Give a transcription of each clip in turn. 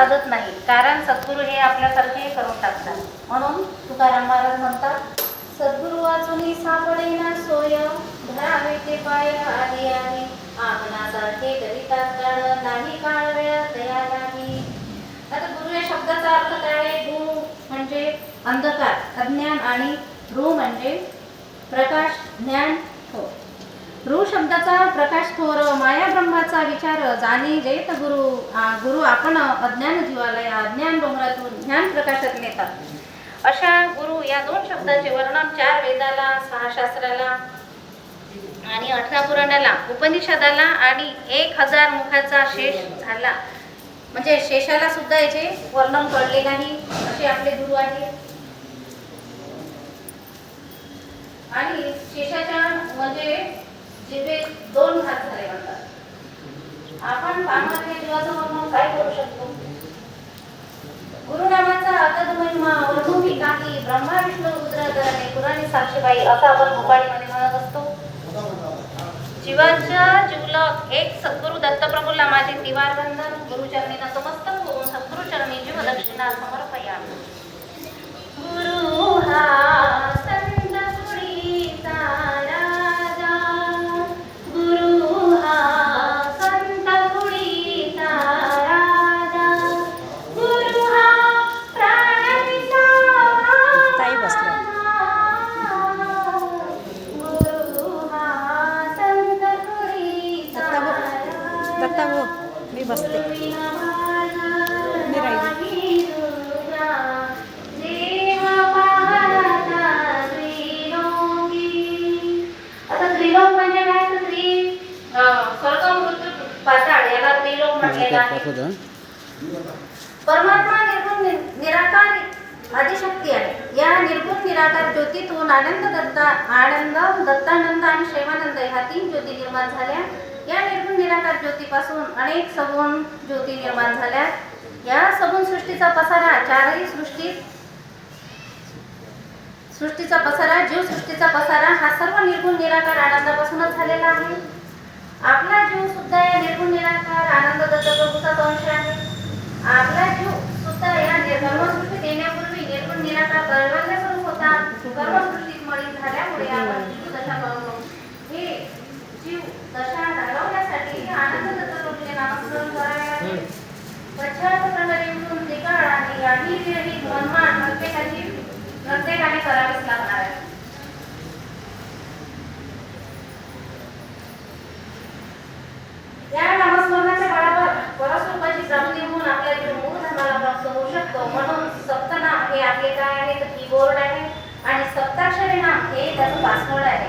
साधत नाही. कारण सद्गुरू हे आपल्यासारखे करून टाकतात. म्हणून तुकाराम महाराज म्हणतात सद्गुरू वाचून सापडेना सोय. धरावे ते पाय आधी आधी. आपणासारखे कविता काळ नाही काळ वेळ तया नाही. आता गुरु या शब्दाचा अर्थ काय आहे? गुरु म्हणजे अंधकार अज्ञान आणि रू म्हणजे प्रकाश ज्ञान हो. रू शब्दाचा प्रकाश थोर माया ब्रह्माचा विचार जाणी जैत गुरु गुरु आपण अज्ञान जीवाला या अज्ञान डोंगरातून ज्ञान प्रकाशात नेतात. अशा गुरु या दोन शब्दाचे वर्णन चार वेदाला सहा शास्त्राला आणि अठरा पुराणाला उपनिषदाला आणि एक हजार मुखाचा शेष झाला. म्हणजे शेषाला सुद्धा याचे वर्णन कळले नाही असे आपले गुरु आहे आणि शेषाच्या म्हणजे जिथे दोन हात झाले म्हणतात. आपण पामाच्या जीवाचं वर्णन काय करू शकतो? गुरुनामाचा अगद महिमा वर्णुकी काही ब्रह्मा विष्णू रुद्र धरणे पुराणी साक्षीबाई असा आपण भोपाळीमध्ये म्हणत असतो. जीवाच्या जीवलक एक सद्गुरु दत्तप्रभूला माझे तिवार बंधन गुरुचरणी नतमस्तक होऊन सद्गुरु चरणी जीव दक्षिणा समर्पया दत्ता भाऊ मी बसते. मी राहिली. आता त्रिलोक म्हणजे परमात्मा निर्गुण निराकार आदिशक्ती आहे. या निर्गुण निराकार ज्योतीतून आनंद दत्ता आनंद दत्तानंद आणि शैवानंद ह्या तीन ज्योती निर्माण झाल्या. या निर्गुण निराकार ज्योतीपासून अनेक सगुण ज्योती निर्माण झाल्या या सगुण सृष्टीचा पसारा चारही सृष्टीत सृष्टीचा पसारा जीव सृष्टीचा पसारा हा सर्व निर्गुण निराकार आनंदापासूनच झालेला आहे. आपला जीव सुद्धा या निर्गुण निराकार आनंद दत्तप्रभूचा अंश आहे आपला जीव सुद्धा या निर- कर्मसृष्टीत येण्यापूर्वी निर्गुण निराकार दैवल्य स्वरूप होता कर्मसृष्टीत मळी झाल्यामुळे आपण जीव दशा पावलो हे जीव दशा घालवण्यासाठी हे आनंद दत्तप्रभूचे नामस्मरण करावे लागेल पश्चात प्रकारे उठून निकाळ आणि आणि विरहित मनमान प्रत्येकाची प्रत्येकाने करावेच लागणार आहे. या नामस्मरणाच्या काळावर बळावर लोकांची प्राप्ती होऊन आपल्या जीव मूळ धर्माला प्राप्त होऊ शकतो. म्हणून सप्तनाम हे आपले काय आहे? तर कीबोर्ड आहे. आणि सप्ताक्षरी नाम हे त्याचं पासवर्ड आहे.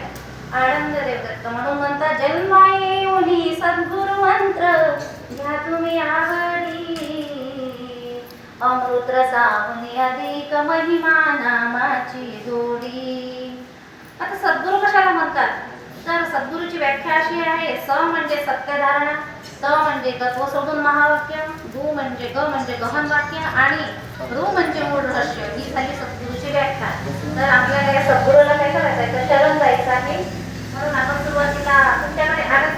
आनंद देवदत्त. म्हणून म्हणतात जन्माये येऊनी सद्गुरु मंत्र घ्या तुम्ही आवडी अमृत साहुनी अधिक महिमा नामाची जोडी. आता सद्गुरू कशाला म्हणतात? तर सद्गुरूची व्याख्या अशी आहे स म्हणजे सत्यधारणा स म्हणजे तत्व सोडून महावाक्य गु म्हणजे ग म्हणजे गहन वाक्य आणि रु म्हणजे मूळ रहस्य. ही झाली सद्गुरूची व्याख्या. तर आपल्याला या सद्गुरूला काय करायचं आहे तर शरण जायचं आहे. म्हणून आपण सुरुवातीला तुमच्याकडे आनंद